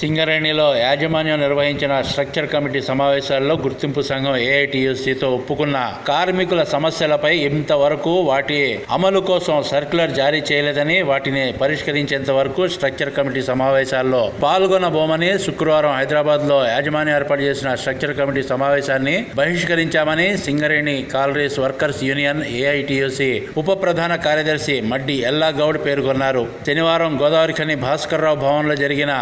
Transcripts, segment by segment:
సింగరేణిలో యాజమాన్యం నిర్వహించిన స్ట్రక్చర్ కమిటీ సమావేశాల్లో గుర్తింపు సంఘం ఏఐటియుసితో ఒప్పుకున్న కార్మికుల సమస్యలపై ఇంతవరకు వాటి అమలు కోసం సర్క్యులర్ జారీ చేయలేదని వాటిని పరిష్కరించేంత వరకు స్ట్రక్చర్ కమిటీ సమావేశాల్లో పాల్గొనబోమని శుక్రవారం హైదరాబాద్లో యాజమాన్యం ఏర్పాటు చేసిన స్ట్రక్చర్ కమిటీ సమావేశాన్ని బహిష్కరించామని Singareni collieries workers union AITUC ఉప ప్రధాన కార్యదర్శి మడ్డి ఎల్లా గౌడ్ పేర్కొన్నారు. శనివారం గోదావరి ఖని భాస్కర్ రావు భవన్లో జరిగిన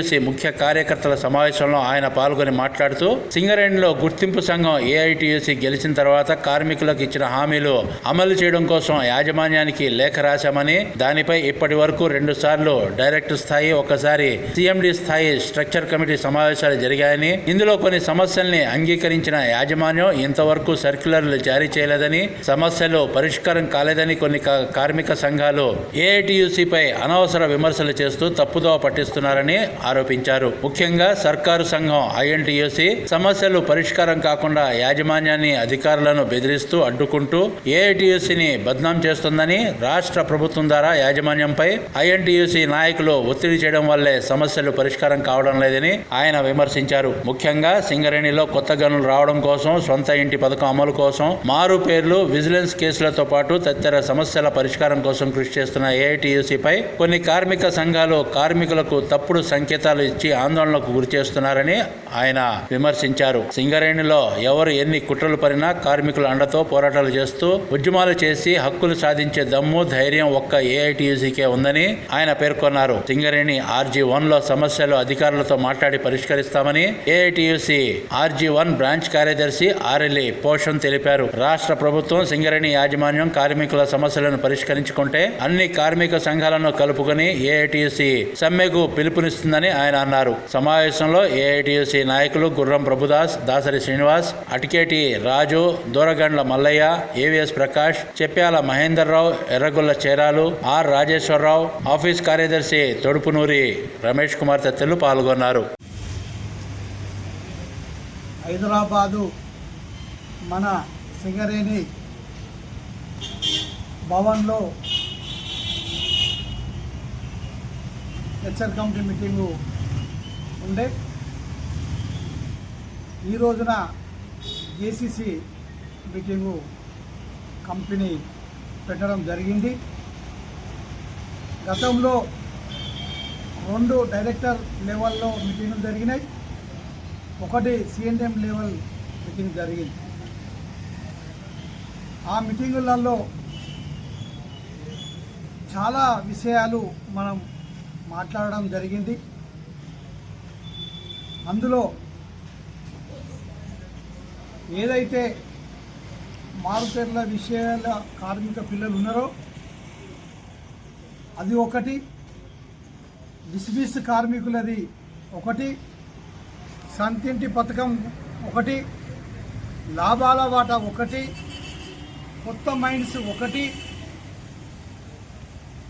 ఏఐటియుసి ముఖ్య కార్యకర్తల సమావేశంలో ఆయన పాల్గొని మాట్లాడుతూ సింగరేణిలో గుర్తింపు సంఘం ఏఐటీయూసీ గెలిచిన తర్వాత కార్మికులకు ఇచ్చిన హామీలు అమలు చేయడం కోసం యాజమాన్యానికి లేఖ రాశామని దానిపై ఇప్పటి వరకు రెండు సార్లు డైరెక్టర్ స్థాయి ఒకసారి సీఎండీ స్థాయి స్ట్రక్చర్ కమిటీ సమావేశాలు జరిగాయని ఇందులో కొన్ని సమస్యల్ని అంగీకరించిన యాజమాన్యం ఇంతవరకు సర్క్యులర్లు జారీ చేయలేదని సమస్యలు పరిష్కారం కాలేదని కొన్ని కార్మిక సంఘాలు ఏఐటీయూసీపై అనవసర విమర్శలు చేస్తూ తప్పుదోవ పట్టిస్తున్నారని ఆరోపించారు. ముఖ్యంగా సర్కారు సంఘం ఐఎన్టీయూసీ సమస్యలు పరిష్కారం కాకుండా యాజమాన్యాన్ని అధికారులను బెదిరిస్తూ అడ్డుకుంటూ ఏఐటియుసిని బద్నాం చేస్తుందని రాష్ట్ర ప్రభుత్వం ద్వారా యాజమాన్యంపై ఐఎన్టీయూసీ నాయకులు ఒత్తిడి చేయడం వల్లే సమస్యలు పరిష్కారం కావడం లేదని ఆయన విమర్శించారు. ముఖ్యంగా సింగరేణిలో కొత్త గనులు రావడం కోసం సొంత ఇంటి పథకం అమలు కోసం మారు పేర్లు విజిలెన్స్ కేసులతో పాటు తదితర సమస్యల పరిష్కారం కోసం కృషి చేస్తున్న ఏఐటీయూసీపై కొన్ని కార్మిక సంఘాలు కార్మికులకు తప్పుడు సంకేతాలు ఇచ్చి ఆందోళనకు గురి చేస్తున్నారని ఆయన విమర్శించారు. సింగరేణిలో ఎవరు ఎన్ని కుట్రలు పడినా కార్మికుల అండతో పోరాటాలు చేస్తూ ఉద్యమాలు చేసి హక్కులు సాధించే దమ్ము ధైర్యం ఒక్క ఏఐటీయూసీకే ఉందని ఆయన పేర్కొన్నారు. సింగరేణి ఆర్జీ వన్లో సమస్యలు అధికారులతో మాట్లాడి పరిష్కరిస్తామని ఏఐటీయూసీ ఆర్జీ వన్ బ్రాంచ్ కార్యదర్శి ఆర్ఎల్ఈ పోషన్ తెలిపారు. రాష్ట్ర ప్రభుత్వం సింగరేణి యాజమాన్యం కార్మికుల సమస్యలను పరిష్కరించుకుంటే అన్ని కార్మిక సంఘాలను కలుపుకొని ఏఐటీయూసీ సమ్మెకు పిలుపునిస్తుందని ఆయన అన్నారు. సమావేశంలో ఏఐటీయూసీ నాయకులు Gurram Prabhudas Dasari Srinivas Atiketi Raju Duragandla Mallaiah AVS Prakash Cheppala Mahender Rao Erragolla Cheralu R Rajeshwara Rao office కార్యదర్శి తొడుపునూరి రమేష్ కుమార్ తదితరులు పాల్గొన్నారు. హైదరాబాదు మన సింగరేణి భవన్లో హెచ్ఆర్ కమిటీ మీటింగు ఉండే. ఈ రోజున జేసీసీ మీటింగు కంపెనీ పెట్టడం జరిగింది. గతంలో రెండు డైరెక్టర్ లెవెల్లో మీటింగ్లు జరిగినాయి. ఒకటి సిఎన్ఎం లెవెల్ మీటింగ్ జరిగింది. ఆ మీటింగులలో చాలా విషయాలు మనం మాట్లాడడం జరిగింది. అందులో ఏదైతే మారుపేర్ల విషయాల కార్మిక పిల్లలు ఉన్నారో అది ఒకటి. డిస్మిస్ కార్మికులది ఒకటి. సంతింటి పథకం ఒకటి. లాభాల వాటా ఒకటి. కొత్త మైండ్స్ ఒకటి.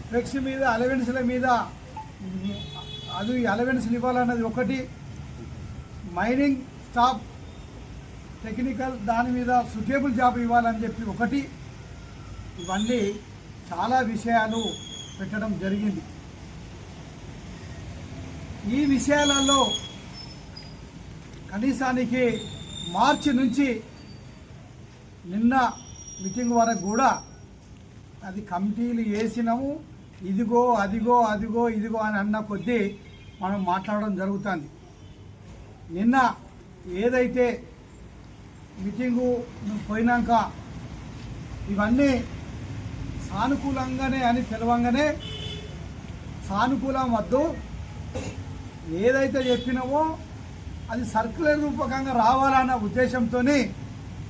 ఫ్లెక్స్ మీద అలవెన్స్ల మీద అది అలవెన్స్లు ఇవ్వాలన్నది ఒకటి. మైనింగ్ స్టాఫ్ టెక్నికల్ దాని మీద సుటేబుల్ జాబ్ ఇవ్వాలని చెప్పి ఒకటి. ఇవన్నీ చాలా విషయాలు పెట్టడం జరిగింది. ఈ విషయాలలో కనీసానికి మార్చి నుంచి నిన్న మీటింగ్ వరకు కూడా అది కమిటీలు వేసినాము. ఇదిగో అదిగో అదిగో ఇదిగో అని అన్న కొద్దీ మనం మాట్లాడడం జరుగుతుంది. నిన్న ఏదైతే మీటింగు పోయినాక ఇవన్నీ సానుకూలంగానే అని తెలవంగానే సానుకూలం వద్దు. ఏదైతే చెప్పినామో అది సర్క్యులర్ రూపకంగా రావాలన్న ఉద్దేశంతో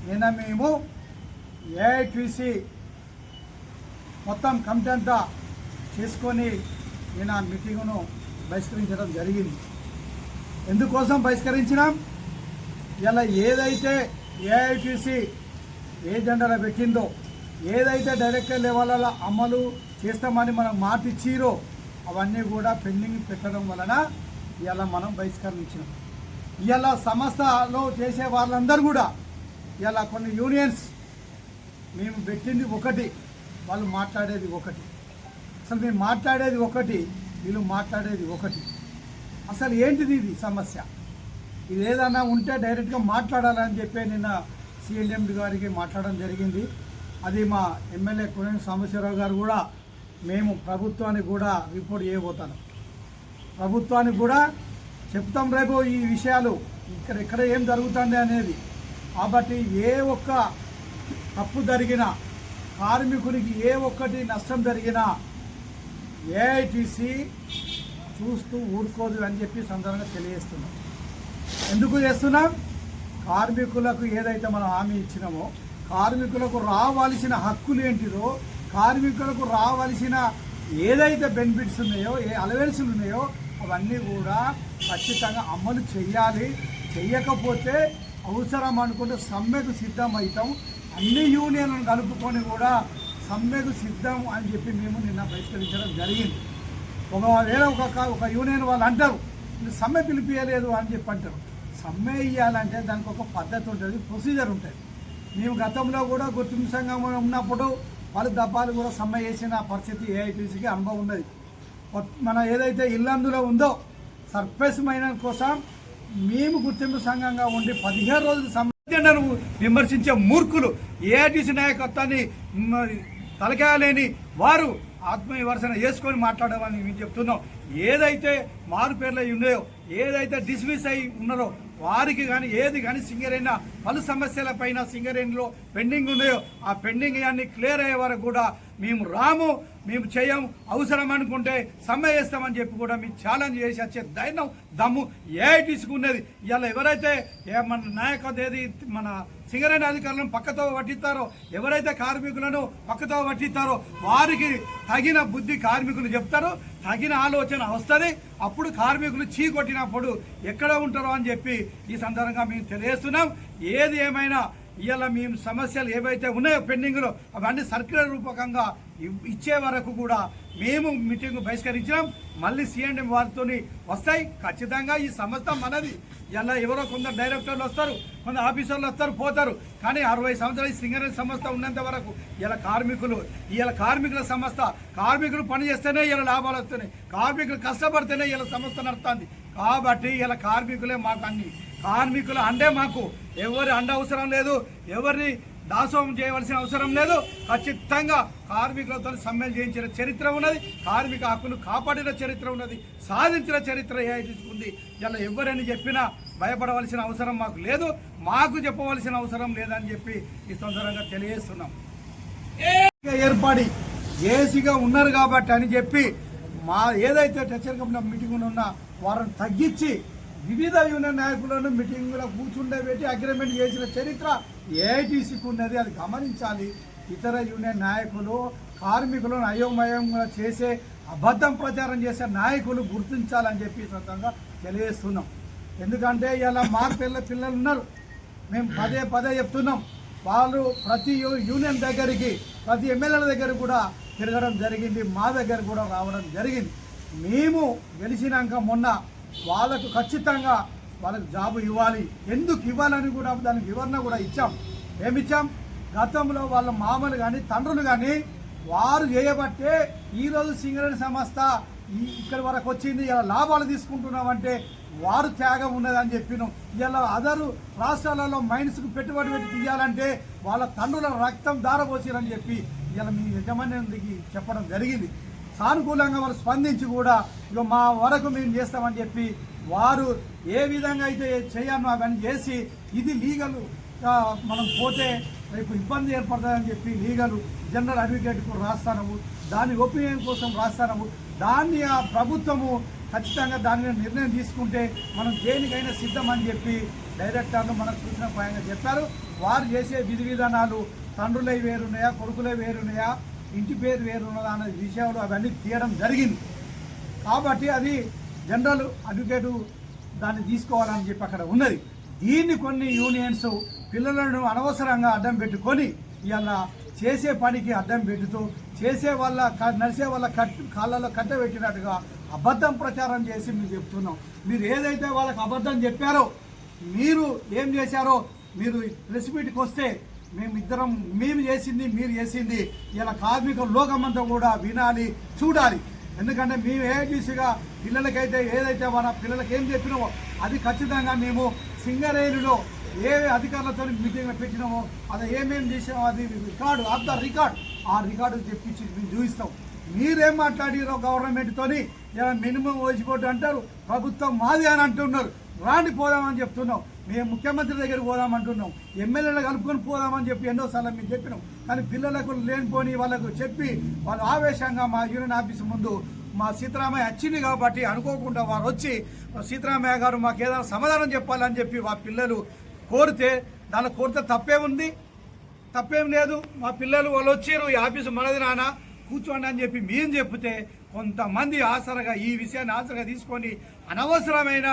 నిన్న మేము ఏఐటీసీ మొత్తం కమిటీ అంతా చేసుకొని నేను ఆ మీటింగును బహిష్కరించడం జరిగింది. ఎందుకోసం బహిష్కరించినాం? ఇలా ఏదైతే ఏఐటీసీ ఏ పెట్టిందో ఏదైతే డైరెక్టర్ లెవెల్లో అమలు చేస్తామని మనం మాట ఇచ్చిరో అవన్నీ కూడా పెండింగ్ పెట్టడం వలన ఇలా మనం బహిష్కరించినాం. ఇలా సంస్థలో చేసే వాళ్ళందరూ కూడా ఇలా కొన్ని యూనియన్స్ మేము పెట్టింది ఒకటి వాళ్ళు మాట్లాడేది ఒకటి. అసలు మేము మాట్లాడేది ఒకటి వీళ్ళు మాట్లాడేది ఒకటి. అసలు ఏంటిది ఇది సమస్య? ఇది ఏదైనా ఉంటే డైరెక్ట్గా మాట్లాడాలని చెప్పి నిన్న సిఎల్ఎండి గారికి మాట్లాడడం జరిగింది. అది మా ఎమ్మెల్యే కురేని సాంబశివరావు గారు కూడా మేము ప్రభుత్వానికి కూడా రిపోర్ట్ చేయబోతాను. ప్రభుత్వానికి కూడా చెప్తాం రేపు ఈ విషయాలు. ఇక్కడ ఇక్కడ ఏం జరుగుతుంది అనేది. కాబట్టి ఏ ఒక్క తప్పు జరిగినా కార్మికునికి ఏ ఒక్కటి నష్టం జరిగినా ఏఐటీసీ చూస్తూ ఊరుకోదు అని చెప్పి సందర్భంగా తెలియజేస్తున్నాం. ఎందుకు చేస్తున్నాం? కార్మికులకు ఏదైతే మనం హామీ ఇచ్చినామో కార్మికులకు రావాల్సిన హక్కులు ఏంటిదో కార్మికులకు రావాల్సిన ఏదైతే బెనిఫిట్స్ ఉన్నాయో ఏ అలవెన్సులు ఉన్నాయో అవన్నీ కూడా ఖచ్చితంగా అమలు చేయాలి. చేయకపోతే అవసరం అనుకుంటే సమ్మెకు సిద్ధం అవుతాం అన్ని యూనియన్లను కలుపుకొని కూడా సమ్మెకు సిద్ధం అని చెప్పి మేము నిన్న బహిష్కరించడం జరిగింది. ఒకవేళ ఒక ఒక యూనియన్ వాళ్ళు అంటారు సమ్మె పిలిపియలేదు అని చెప్పి అంటారు. సమ్మె ఇవ్వాలంటే దానికి ఒక పద్ధతి ఉంటుంది ప్రొసీజర్ ఉంటుంది. మేము గతంలో కూడా గుర్తింపు సంఘం ఉన్నప్పుడు వాళ్ళు దప్పాలు కూడా సమ్మె చేసిన పరిస్థితి ఏఐటీసీకి అనుభవం ఉన్నది. మన ఏదైతే ఇల్లందులో ఉందో సర్ఫేస్ మైనర్ కోసం మేము గుర్తింపు సంఘంగా ఉండి పదిహేను రోజులు సమ్మె విమర్శించే మూర్ఖులు ఏఐటీసీ నాయకత్వాన్ని తలకాయ తలకాయలేని వారు ఆత్మవిమర్శన చేసుకొని మాట్లాడమని మేము చెప్తున్నాం. ఏదైతే మారు పేర్లు అయి ఉన్నాయో ఏదైతే డిస్మిస్ అయి ఉన్నారో వారికి కానీ ఏది కానీ సింగరేణ పలు సమస్యల పైన సింగరేణిలో పెండింగ్ ఉన్నాయో ఆ పెండింగ్ అన్ని క్లియర్ అయ్యే వరకు కూడా మేము రాము మేము చేయం అవసరం అనుకుంటే సమ్మె చేస్తామని చెప్పి కూడా మేము ఛాలెంజ్ చేసి వచ్చే ధైర్యం దమ్ము ఏ తీసుకున్నది ఇలా ఎవరైతే ఏ మన నాయకత్వం ఏది మన సింగరేణి అధికారులను పక్కతో పట్టిస్తారో ఎవరైతే కార్మికులను పక్కతో పట్టిస్తారో వారికి తగిన బుద్ధి కార్మికులు చెప్తారో తగిన ఆలోచన వస్తుంది. అప్పుడు కార్మికులు చీ కొట్టినప్పుడు ఎక్కడ ఉంటారో అని చెప్పి ఈ సందర్భంగా మేము తెలియజేస్తున్నాం. ఏది ఏమైనా ఇవాళ మేము సమస్యలు ఏవైతే ఉన్నాయో పెండింగ్లో అవన్నీ సర్క్యులర్ రూపకంగా ఇచ్చే వరకు కూడా మేము మీటింగ్ బహిష్కరించినాం. మళ్ళీ సిఎండి వారితో వస్తాయి. ఖచ్చితంగా ఈ సంస్థ మనది. ఇలా ఎవరో కొందరు డైరెక్టర్లు వస్తారు కొందరు ఆఫీసర్లు వస్తారు పోతారు. కానీ అరవై సంవత్సరాలు ఈ సంస్థ ఉన్నంత వరకు ఇలా కార్మికులు ఇలా కార్మికుల సంస్థ కార్మికులు పని చేస్తేనే ఇలా లాభాలు వస్తున్నాయి. కార్మికులు కష్టపడితేనే ఇలా సంస్థ నడుస్తుంది. కాబట్టి ఇలా కార్మికులే మాకు అన్ని కార్మికులు అండే మాకు ఎవరి అండ అవసరం లేదు ఎవరిని దాసోహం చేయవలసిన అవసరం లేదు. ఖచ్చితంగా కార్మికులతో సమ్మెలు చేయించిన చరిత్ర ఉన్నది కార్మిక హక్కులు కాపాడిన చరిత్ర ఉన్నది సాధించిన చరిత్ర ఉంది ఇలా ఎవరని చెప్పినా భయపడవలసిన అవసరం మాకు లేదు మాకు చెప్పవలసిన అవసరం లేదని చెప్పి ఈ సందర్భంగా తెలియజేస్తున్నాం. ఏర్పడి ఏసీగా ఉన్నారు కాబట్టి అని చెప్పి మా ఏదైతే టెచర్ కమిటీ మీటింగ్ ఉన్న వారిని తగ్గించి వివిధ యూనియన్ నాయకులను మీటింగ్లో కూర్చుండబెట్టి అగ్రిమెంట్ చేసిన చరిత్ర ఏఐటీసీకి ఉన్నది. అది గమనించాలి. ఇతర యూనియన్ నాయకులు కార్మికులను అయోమయంగా చేసే అబద్ధం ప్రచారం చేసే నాయకులు గుర్తించాలని చెప్పి సొంతంగా తెలియజేస్తున్నాం. ఎందుకంటే ఇలా మా పిల్ల పిల్లలు ఉన్నారు. మేము పదే పదే చెప్తున్నాం. వాళ్ళు ప్రతి యూ- యూనియన్ దగ్గరికి ప్రతి ఎమ్మెల్యేల దగ్గర కూడా తిరగడం జరిగింది. మా దగ్గర కూడా రావడం జరిగింది. మేము గెలిచినాక మొన్న వాళ్ళకు ఖచ్చితంగా వాళ్ళకి జాబు ఇవ్వాలి. ఎందుకు ఇవ్వాలని కూడా దానికి వివరణ కూడా ఇచ్చాం. ఏమిచ్చాం? గతంలో వాళ్ళ మామలు కానీ తండ్రులు కానీ వారు చేయబట్టే ఈరోజు సింగరేణి సంస్థ ఇక్కడి వరకు వచ్చింది. ఇలా లాభాలు తీసుకుంటున్నామంటే వారు త్యాగం ఉన్నదని చెప్పినాం. ఇలా అదరు రాష్ట్రాలలో మైన్స్కు పెట్టుబడి పెట్టి తీయాలంటే వాళ్ళ తండ్రుల రక్తం దారపోసిరని చెప్పి ఇలా మీ యజమానికి చెప్పడం జరిగింది. సానుకూలంగా వారు స్పందించి కూడా ఇక మా వరకు మేము చేస్తామని చెప్పి వారు ఏ విధంగా అయితే చేయాలో అవన్నీ చేసి ఇది లీగల్ మనం పోతే రేపు ఇబ్బంది ఏర్పడుతుందని చెప్పి లీగల్ జనరల్ అడ్వకేట్కు రాస్తాము దాని ఒపీనియన్ కోసం రాస్తాము దాన్ని ఆ ప్రభుత్వము ఖచ్చితంగా దాని నిర్ణయం తీసుకుంటే మనం దేనికైనా సిద్ధం అని చెప్పి డైరెక్టర్లు మనకు సూచన పరంగా చెప్పారు. వారు చేసే విధి విధానాలు తండ్రులే వేరున్నాయా కొడుకులే వేరున్నాయా ఇంటి పేరు వేరున్నదా అనే విషయాలు అవన్నీ తీయడం జరిగింది. కాబట్టి అది జనరల్ అడ్వకేటు దాన్ని తీసుకోవాలని చెప్పి అక్కడ ఉన్నది. దీన్ని కొన్ని యూనియన్స్ పిల్లలను అనవసరంగా అడ్డం పెట్టుకొని ఇవాళ చేసే పనికి అడ్డం పెట్టుతూ చేసే వాళ్ళ క- నడిచే వాళ్ళ కట్ కాళ్ళలో కట్టబెట్టినట్టుగా అబద్ధం ప్రచారం చేసి మేము చెప్తున్నాం. మీరు ఏదైతే వాళ్ళకి అబద్ధం చెప్పారో మీరు ఏం చేశారో మీరు ప్రెస్ మీట్కి వస్తే మేమిద్దరం మేము చేసింది మీరు చేసింది. ఇలా కార్మిక లోకమంతా కూడా వినాలి చూడాలి. ఎందుకంటే మేము ఏబీసీగా పిల్లలకైతే ఏదైతే మన పిల్లలకి ఏం చెప్పినామో అది ఖచ్చితంగా మేము సింగరేణిలో ఏ అధికారులతో మీటింగ్ పెట్టినామో అది ఏమేమి చేసినామో అది రికార్డు ఆఫ్ ద రికార్డ్. ఆ రికార్డు తెప్పించి మేము చూపిస్తాం. మీరేం మాట్లాడిరో గవర్నమెంట్తోని మినిమం వచ్చిపోటు అంటారు ప్రభుత్వం మాది అని అంటున్నారు. రాండి పోదామని చెప్తున్నాం. మేము ముఖ్యమంత్రి దగ్గరికి పోదామంటున్నాం. ఎమ్మెల్యేలు కలుపుకొని పోదామని చెప్పి ఎన్నోసార్లు మేము చెప్పినాం. కానీ పిల్లలకు లేనిపోని వాళ్ళకు చెప్పి వాళ్ళు ఆవేశంగా మా యూనియన్ ఆఫీస్ ముందు మా సీతారామయ్య వచ్చింది కాబట్టి అనుకోకుండా వారు వచ్చి సీతారామయ్య గారు మాకు ఏదైనా సమాధానం చెప్పాలని చెప్పి మా పిల్లలు కోరితే దాని కోరితే తప్పే ఉంది. తప్పేం లేదు. మా పిల్లలు వాళ్ళు వచ్చారు ఈ ఆఫీసు మనది నాన్న కూర్చోండి అని చెప్పి మేము చెప్తే కొంతమంది ఆసరగా ఈ విషయాన్ని ఆసరగా తీసుకొని అనవసరమైన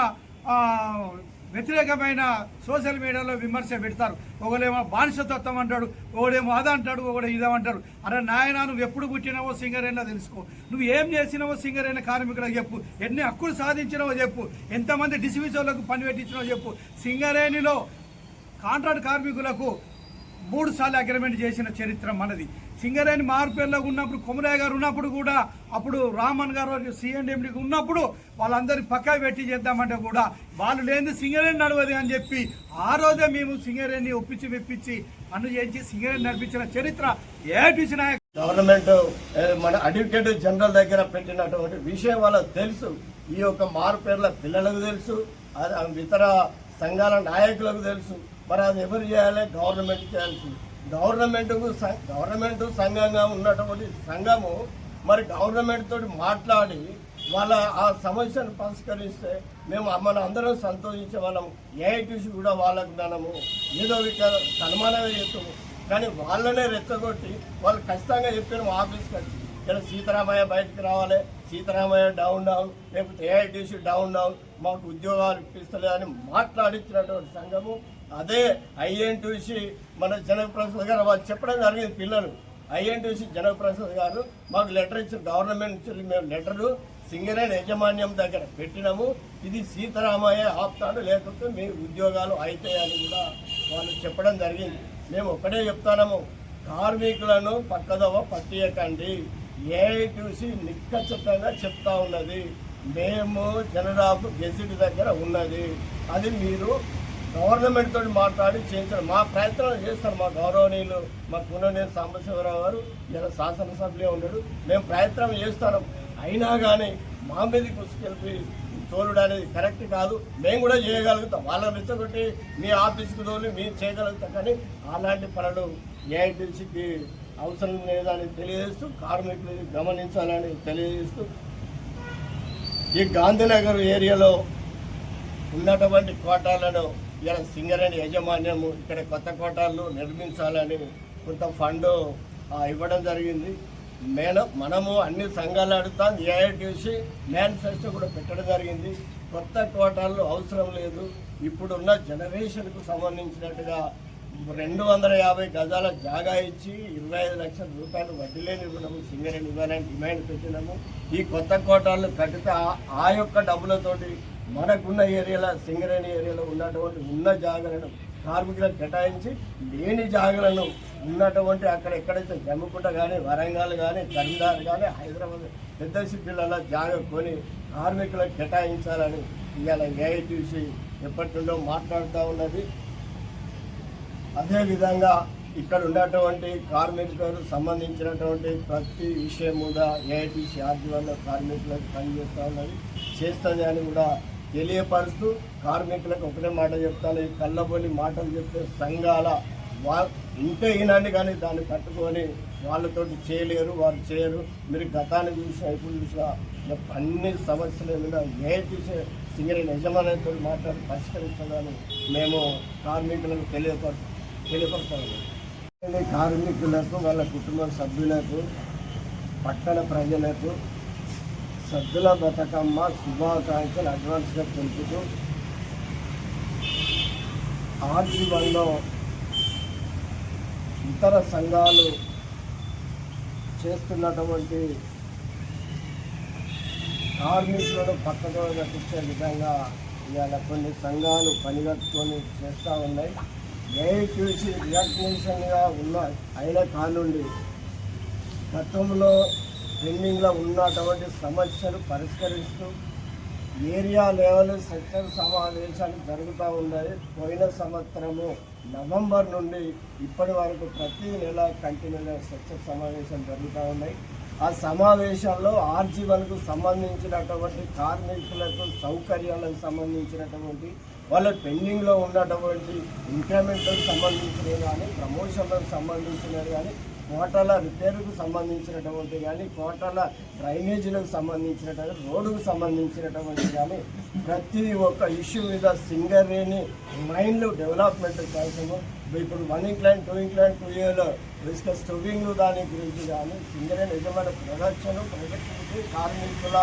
వ్యతిరేకమైన సోషల్ మీడియాలో విమర్శ పెడతారు. ఒకడేమో బానిసతత్వం అంటాడు ఒకడేమో అది అంటాడు ఒకడు ఇదేమంటారు అరే నాయన నువ్వు ఎప్పుడు పుట్టినావో సింగరేణిలో తెలుసుకో. నువ్వు ఏం చేసినావో సింగరేణి కార్మికులకు చెప్పు. ఎన్ని హక్కులు సాధించినావో చెప్పు. ఎంతమంది డిసిమిసోళ్ళకు పని పెట్టించినావో చెప్పు. సింగరేణిలో కాంట్రాక్ట్ కార్మికులకు మూడు సార్లు అగ్రిమెంట్ చేసిన చరిత్ర మనది. సింగరేణి మార్పేర్లో ఉన్నప్పుడు కొమరయ్య గారు ఉన్నప్పుడు కూడా అప్పుడు రామన్ గారు సిఎండిఎండికి ఉన్నప్పుడు వాళ్ళందరి పక్కా పెట్టి చేద్దామంటే కూడా వాళ్ళు లేని సింగరేణి నడవది అని చెప్పి ఆ రోజే మేము సింగరేణి ఒప్పించి మెప్పించి పనులు చేయించి సింగరేణి నడిపించిన చరిత్ర ఏటీసీ నాయకు గవర్నమెంట్ మన అడ్వకేట్ జనరల్ దగ్గర పెట్టినటువంటి విషయం వాళ్ళకి తెలుసు. ఈ యొక్క మార్పేర్ల పిల్లలకు తెలుసు ఇతర సంఘాల నాయకులకు తెలుసు. మరి అది ఎవరు చేయాలి? గవర్నమెంట్ చేయాల్సి గవర్నమెంట్కు సం- గవర్నమెంట్ సంఘంగా ఉన్నటువంటి సంఘము మరి గవర్నమెంట్ తోటి మాట్లాడి వాళ్ళ ఆ సమస్యను పరిష్కరిస్తే మేము మన అందరం సంతోషించే వాళ్ళం ఏఐటీసీ కూడా వాళ్ళకు మనము ఏదో విధంగా సన్మానమే చేస్తాము. కానీ వాళ్ళనే రెచ్చగొట్టి వాళ్ళు ఖచ్చితంగా చెప్పారు ఆఫీస్కి వచ్చి ఇలా సీతారామయ్య బయటకు రావాలి. సీతారామయ్య డౌన్ డౌన్ లేకపోతే ఏఐటీసీ డౌన్ డౌన్ మాకు ఉద్యోగాలు ఇప్పిస్తలే అని మాట్లాడించినటువంటి సంఘము అదే ఐఎన్టీసీ మన జనప్రసాద్ గారు వాళ్ళు చెప్పడం జరిగింది పిల్లలు. ఐఎన్టీసీ జనప్రసాద్ గారు మాకు లెటర్ ఇచ్చిన గవర్నమెంట్ నుంచి మేము లెటరు సింగరేణి యాజమాన్యం దగ్గర పెట్టినాము. ఇది సీతారామయ్య ఆపుతాడు లేకపోతే మీ ఉద్యోగాలు అవుతాయని కూడా వాళ్ళు చెప్పడం జరిగింది. మేము ఒకటే చెప్తాము కార్మికులను పక్కదవ పట్టియకండి. ఏఐటీసీ నిక్కచ్చితంగా చెప్తా ఉన్నది. మేము జనరాఫ్ గెజిట్ దగ్గర ఉన్నది. అది మీరు గవర్నమెంట్ తోటి మాట్లాడి చేయించడం మా ప్రయత్నాలు చేస్తారు మా గౌరవనీయులు మా కుననేని సాంబశివరావు గారు. ఇలా శాసనసభ్యులే ఉన్నాడు మేము ప్రయత్నం చేస్తాం. అయినా కానీ మా మీద కుసుకెళ్ళి తోలుడు అనేది కరెక్ట్ కాదు. మేము కూడా చేయగలుగుతాం. వాళ్ళ రెచ్చగొట్టి మీ ఆఫీస్కి తోలి మేము చేయగలుగుతాం. కానీ అలాంటి పనులు ఏఐటీసీకి అవసరం లేదని తెలియజేస్తూ కార్మికులు గమనించాలని తెలియజేస్తూ ఈ గాంధీనగర్ ఏరియాలో ఉన్నటువంటి కోటాలను ఇలా సింగరేణి యాజమాన్యము ఇక్కడ కొత్త కోటాలు నిర్మించాలని కొంత ఫండ్ ఇవ్వడం జరిగింది. మేన మనము అన్ని సంఘాలు అడుగుతాం ఏఐటీసీ మేనిఫెస్టో కూడా పెట్టడం జరిగింది. కొత్త కోటాలు అవసరం లేదు. ఇప్పుడున్న జనరేషన్కు సంబంధించినట్టుగా రెండు వందల యాభై గజాల జాగా ఇచ్చి ఇరవై ఐదు లక్షల రూపాయలు వడ్డీ లేని రుణము సింగరేణి ఇవ్వాలని డిమాండ్ పెట్టినాము. ఈ కొత్త కోటాలను కట్టితే ఆ యొక్క డబ్బులతోటి మనకున్న ఏరియాలో సింగరేణి ఏరియాలో ఉన్నటువంటి ఉన్న జాగలను కార్మికులకు కేటాయించి లేని జాగలను ఉన్నటువంటి అక్కడ ఎక్కడైతే జమ్మకుంట కానీ వరంగల్ కానీ కరీంనగర్ కానీ హైదరాబాద్ పెద్ద సిటీలలో జాగా కొని కార్మికులకు కేటాయించాలని ఇవాళ ఏఐటీసీ ఎప్పటి నుండో మాట్లాడుతూ ఉన్నది. అదేవిధంగా ఇక్కడ ఉన్నటువంటి కార్మికులకు సంబంధించినటువంటి ప్రతి విషయం కూడా ఏఐటీసీ ఆధ్వర్యంలో కార్మికులకు పనిచేస్తూ ఉన్నది. చేస్తుంది అని కూడా తెలియపరుస్తూ కార్మికులకు ఒకటే మాట చెప్తాను ఈ కళ్ళబోని మాటలు చెప్తే సంఘాల వా ఇంతే ఈనాన్ని కానీ దాన్ని పట్టుకొని వాళ్ళతో చేయలేరు వారు చేయరు. మీరు గతాన్ని చూసినా ఇప్పుడు చూసినా అన్ని సమస్యలు ఏమైనా ఏఐటీసీ సింగరేణి యజమానితో మాట్లాడి పరిష్కరిస్తుందని మేము కార్మికులకు తెలియపరు తెలియపరుస్తాము కార్మికులకు వాళ్ళ కుటుంబ సభ్యులకు పట్టణ ప్రజలకు సద్దుల బతుకమ్మ శుభాకాంక్షలు అడ్వాన్స్గా తెలుపుతూ ఆర్జీవన్లో ఇతర సంఘాలు చేస్తున్నటువంటి కార్మికులను పక్కదో నటించే విధంగా ఇవాళ కొన్ని సంఘాలు పనిగట్టుకొని చేస్తూ ఉన్నాయి. ఏఐటీసీ రికగ్నిషన్గా ఉన్న అయిన కానుండి గతంలో పెండింగ్లో ఉన్నటువంటి సమస్యలు పరిష్కరిస్తూ ఏరియా లెవెల్ సెక్టర్ సమావేశాలు జరుగుతూ ఉన్నాయి. పోయిన సంవత్సరము నవంబర్ నుండి ఇప్పటి వరకు ప్రతి నెల కంటిన్యూగా సెక్టర్ సమావేశాలు జరుగుతూ ఉన్నాయి. ఆ సమావేశాల్లో ఆర్జీవన్కు సంబంధించినటువంటి కార్మికులకు సౌకర్యాలకు సంబంధించినటువంటి వాళ్ళ పెండింగ్లో ఉన్నటువంటి ఇంక్రిమెంట్లకు సంబంధించినవి కానీ ప్రమోషన్లకు సంబంధించినవి కానీ కోటల రిపేర్కు సంబంధించినటువంటి కానీ కోటల డ్రైనేజీలకు సంబంధించినటువంటి రోడ్డుకు సంబంధించినటువంటి కానీ ప్రతి ఒక్క ఇష్యూ మీద సింగరేణి మైండ్లు డెవలప్మెంట్ కోసము ఇప్పుడు one incline two incline two ఇయర్లో ఇసుక స్టోవింగ్ దాని గురించి కానీ సింగరే నిజమైన ప్రొడక్షన్ ప్రొడక్టివిటీ కార్మికుల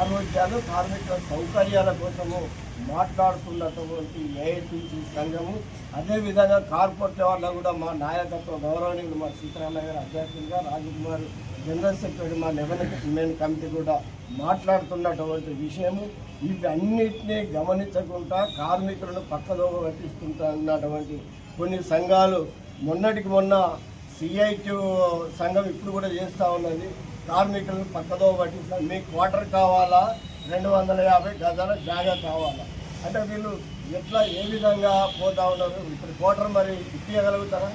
ఆరోగ్యాలు కార్మికుల సౌకర్యాల కోసము మాట్లాడుతున్నటువంటి ఏఐటీసీ సంఘము. అదేవిధంగా కార్పొరేట్ వాళ్ళ కూడా మా నాయకత్వ గౌరవనీయులు మా సీతారామయ్య గారు అధ్యక్షులుగా రాజకుమార్ జనరల్ సెక్రటరీ మా మెయిన్ కమిటీ కూడా మాట్లాడుతున్నటువంటి విషయము. ఇవన్నిటినీ గమనించకుండా కార్మికులను పక్కలో పట్టిస్తుంటున్నటువంటి కొన్ని సంఘాలు మొన్నటికి మొన్న సిఐక్యూ సంఘం ఇప్పుడు కూడా చేస్తూ ఉన్నది. కార్మికులను పక్కదో పట్టిస్తారు మీకు క్వార్టర్ కావాలా? రెండు వందల యాభై గజాల జాగా కావాలా? అంటే వీళ్ళు ఎట్లా ఏ విధంగా పోతా ఉన్నారు? ఇప్పుడు క్వార్టర్ మరి ఇప్పించగలుగుతారా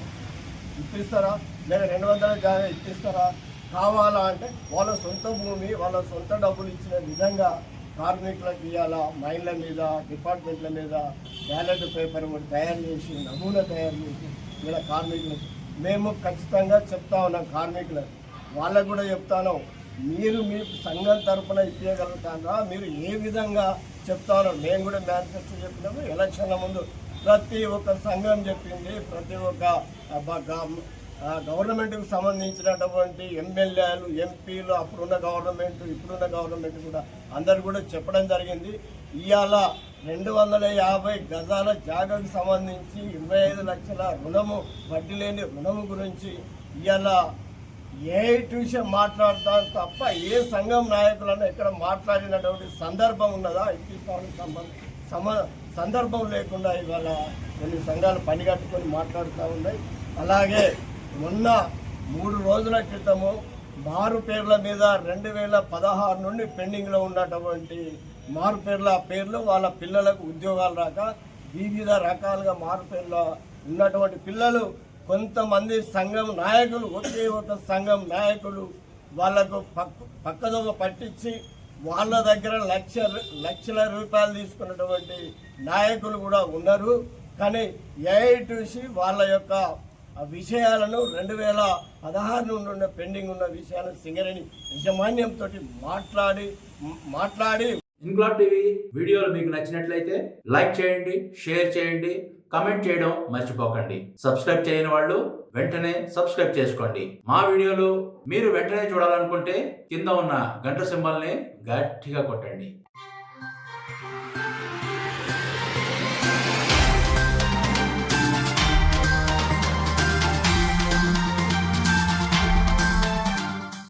ఇప్పిస్తారా? లేదా రెండు వందల జాగా ఇప్పిస్తారా? కావాలా అంటే వాళ్ళ సొంత భూమి వాళ్ళ సొంత డబ్బులు ఇచ్చిన విధంగా కార్మికులకు ఇవాళ మైళ్ళ మీద డిపార్ట్మెంట్ల మీద బ్యాలెట్ పేపర్ కూడా తయారు చేసి నమూనా తయారు చేసి ఇలా కార్మికులు. మేము ఖచ్చితంగా చెప్తా ఉన్నాం కార్మికులకు. వాళ్ళకు కూడా చెప్తాను మీరు మీ సంఘం తరపున ఇప్పించగలుగుతారా మీరు ఏ విధంగా చెప్తారో మేము కూడా మేనిఫెస్టో చెప్పినాము. ఎలక్షన్ల ముందు ప్రతి ఒక్క సంఘం చెప్పింది. ప్రతి ఒక్క గవర్నమెంట్కి సంబంధించినటువంటి ఎమ్మెల్యేలు ఎంపీలు అప్పుడున్న గవర్నమెంట్ ఇప్పుడున్న గవర్నమెంట్ కూడా అందరు కూడా చెప్పడం జరిగింది. ఇవాళ రెండు వందల యాభై గజాల జాగాకు సంబంధించి ఇరవై ఐదు లక్షల రుణము వడ్డీ లేని రుణము గురించి ఇవాళ ఏ విషయం మాట్లాడతాను తప్ప ఏ సంఘం నాయకులను ఎక్కడ మాట్లాడినటువంటి సందర్భం ఉన్నదా? ఇప్పిస్తానికి సంబంధం సమ సందర్భం లేకుండా ఇవాళ కొన్ని సంఘాలు పనిగట్టుకొని మాట్లాడుతూ ఉన్నాయి. అలాగే మొన్న మూడు రోజుల క్రితము మారు పేర్ల మీద రెండు వేల పదహారు నుండి పెండింగ్లో ఉన్నటువంటి మారు పేర్ల పేర్లు వాళ్ళ పిల్లలకు ఉద్యోగాలు రాక వివిధ రకాలుగా మారు పేర్ల ఉన్నటువంటి పిల్లలు కొంతమంది సంఘం నాయకులు ఒకే ఒక సంఘం నాయకులు వాళ్ళకు పక్క పక్కదొక పట్టించి వాళ్ళ దగ్గర లక్ష లక్షల రూపాయలు తీసుకున్నటువంటి నాయకులు కూడా ఉన్నారు. కానీ ఏఐటీసీ వాళ్ళ యొక్క ఆ విషయాలను రెండు వేల పదహారు నుండి ఉన్న పెండింగ్ ఉన్న విషయాలను సింగరేణి యాజమాన్యంతో మాట్లాడి మాట్లాడి. ఇంక్లాబ్ టీవీ వీడియోలు మీకు నచ్చినట్లయితే లైక్ చేయండి షేర్ చేయండి కమెంట్ చేయడం మర్చిపోకండి. సబ్స్క్రైబ్ చేయని వాళ్ళు వెంటనే సబ్స్క్రైబ్ చేసుకోండి. మా వీడియోలు మీరు వెంటనే చూడాలనుకుంటే కింద ఉన్న గంట సింబల్ని గట్టిగా కొట్టండి.